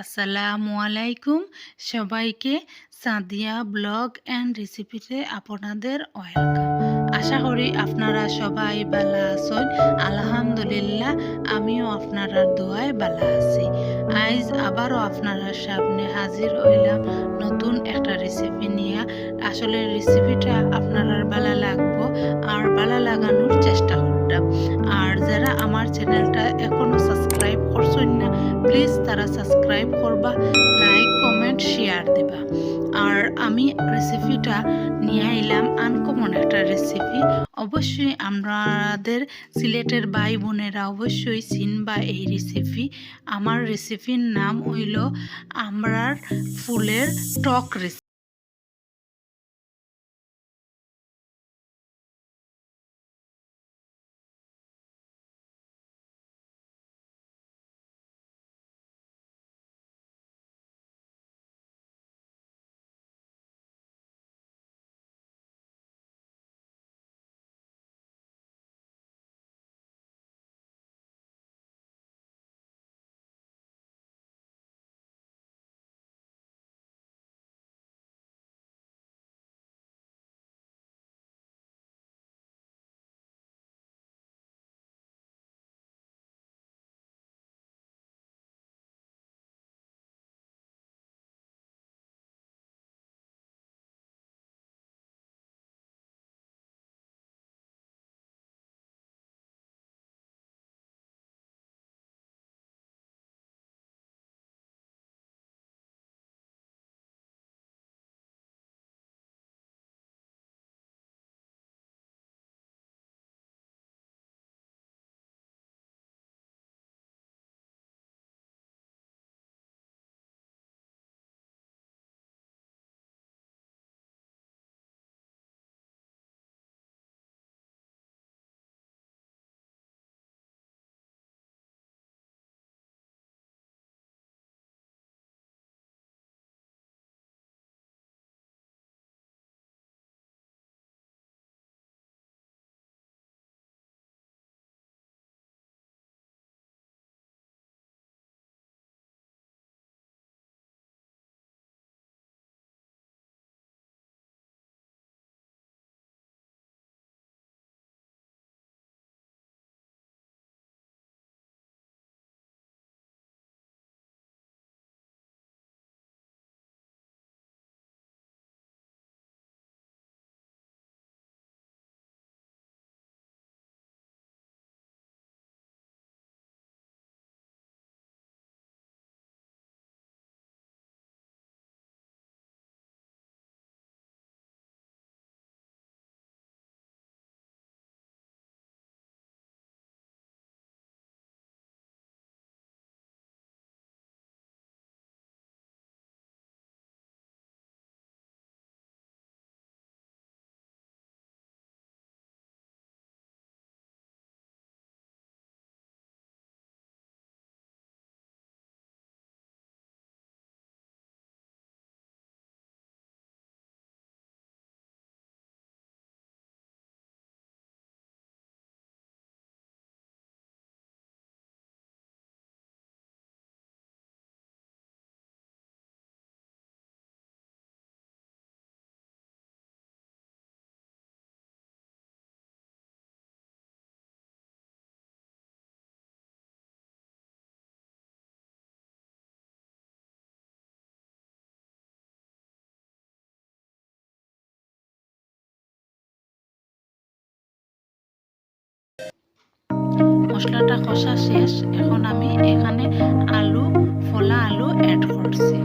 আসসালামু আলাইকুম। সবাইকে সাদিয়া ব্লগ অ্যান্ড রেসিপিতে আপনাদের ওয়েলকাম। আশা করি আপনারা সবাই ভালো আছেন। আলহামদুলিল্লাহ, আমিও আপনারা দোয়ায় ভালো আছি। আজ আবারও আপনারা সামনে হাজির হইলাম নতুন একটা রেসিপি নিয়ে। আসলে রেসিপিটা আপনারা ভালো লাগবো আর ভালো লাগানোর চেষ্টা করতাম। আর যারা আমার চ্যানেলটা প্লিজ তারা সাবস্ক্রাইব করবা, লাইক, কমেন্ট, শেয়ার দেবা। আর আমি রেসিপিটা নিয়ে এলাম আনকমন একটা রেসিপি অবশ্যই আমাদের সিলেটের ভাই বোনেরা অবশ্যই চিনবা এই রেসিপি আমার রেসিপির নাম হইল আমরার ফুলের টক রেসিপি মশলাটা কষা শেষ এখন আমি এখানে আলু ফোলা আলু অ্যাড করছি।